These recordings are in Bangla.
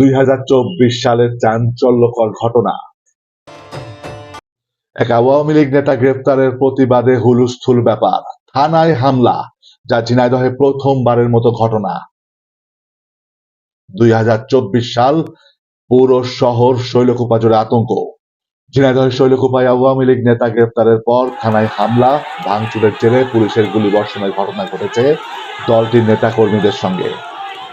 দুই হাজার চব্বিশ সালের চাঞ্চল্যকর ঘটনা। এক আওয়ামী লীগ নেতা গ্রেপ্তারের প্রতিবাদে হুলুস্থুল ব্যাপার, থানায় হামলা, যা ঝিনাইদহে প্রথমবারের মতো ঘটনা। দুই হাজার চব্বিশ সাল পুরো শহর শৈলকুপা জুড়ে আতঙ্ক। ঝিনাইদহের শৈলকুপায় আওয়ামী লীগ নেতা গ্রেপ্তারের পর থানায় হামলা, ভাঙচুরের জেরে পুলিশের গুলি বর্ষণের ঘটনা ঘটেছে দলটির নেতা কর্মীদের সঙ্গে।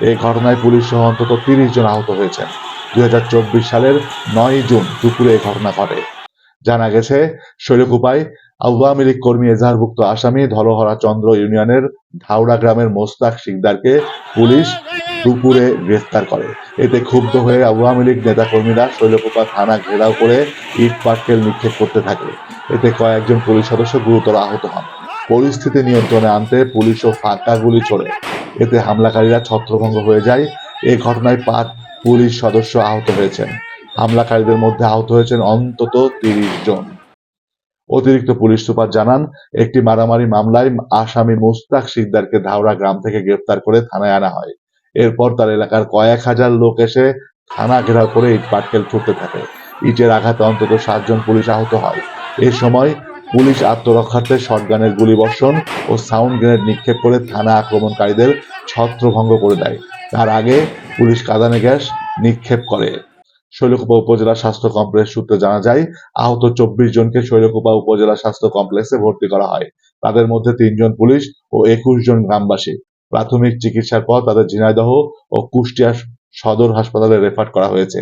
এই ঘটনায় পুলিশ সহ অন্তত তিরিশ জন আহত হয়েছেন। দুই সালের নয় জুন দুপুরে এই ঘটনা ঘটে। জানা গেছে, শৈলকুপায় আওয়ামী লীগ কর্মী এজাহারভুক্ত আসামি ধলহরা চন্দ্র ইউনিয়নের ধাউড়া গ্রামের মোস্তাক শিকদারকে পুলিশ দুপুরে গ্রেফতার করে। এতে ক্ষুব্ধ হয়ে আওয়ামী লীগ নেতাকর্মীরা শৈলকুপা থানা ঘেরাও করে ইট, পাটকেল নিক্ষেপ করতে থাকে। এতে কয়েকজন পুলিশ সদস্য গুরুতর আহত হন। পরিস্থিতি নিয়ন্ত্রণে আনতে পুলিশ ও ফাঁকা গুলি ছোড়ে। এতে হামলাকারীরা ছত্রভঙ্গ হয়ে যায়। এই ঘটনায় পাঁচ পুলিশ সদস্য আহত হয়েছেন। হামলাকারীদের মধ্যে আহত হয়েছেন অন্তত তিরিশ জন। অতিরিক্ত পুলিশ সুপার জানান, একটি মারামারি মামলায় আসামি মুস্তাক শিকদারকে ধাওড়া গ্রাম থেকে গ্রেপ্তার করে থানায় আনা হয়। এরপর তার এলাকার কয়েক হাজার লোক এসে থানা ঘেরাও করে ইট পাটকেল ছুটতে থাকে। ইটের আঘাতে অন্তত সাতজন পুলিশ আহত হয়। এ সময় পুলিশ আত্মরক্ষার্থে শটগানের গুলি বর্ষণ ও সাউন্ড গ্রেনেড নিক্ষেপ করে থানা আক্রমণকারীদের ছত্রভঙ্গ করে দেয়। তার আগে পুলিশ কাঁদানে গ্যাস নিক্ষেপ করে। শৈলকুপা উপজেলা স্বাস্থ্য কমপ্লেক্স সূত্রে জানা যায়, আহত চব্বিশ জনকে শৈলকুপা উপজেলা স্বাস্থ্য কমপ্লেক্সে ভর্তি করা হয়। তাদের মধ্যে তিনজন পুলিশ ও একুশ জন গ্রামবাসী। প্রাথমিক চিকিৎসার পর তাদের ঝিনাইদহ ও কুষ্টিয়া সদর হাসপাতালে রেফার করা হয়েছে।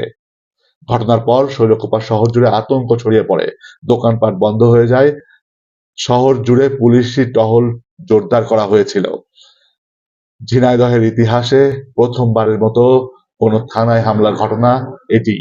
ঘটনার পর শৈলকুপা শহর জুড়ে আতঙ্ক ছড়িয়ে পড়ে। দোকানপাট বন্ধ হয়ে যায়। শহর জুড়ে পুলিশি টহল জোরদার করা হয়েছিল। ঝিনাইদহের ইতিহাসে প্রথমবারের মতো কোনো থানায় হামলার ঘটনা এটি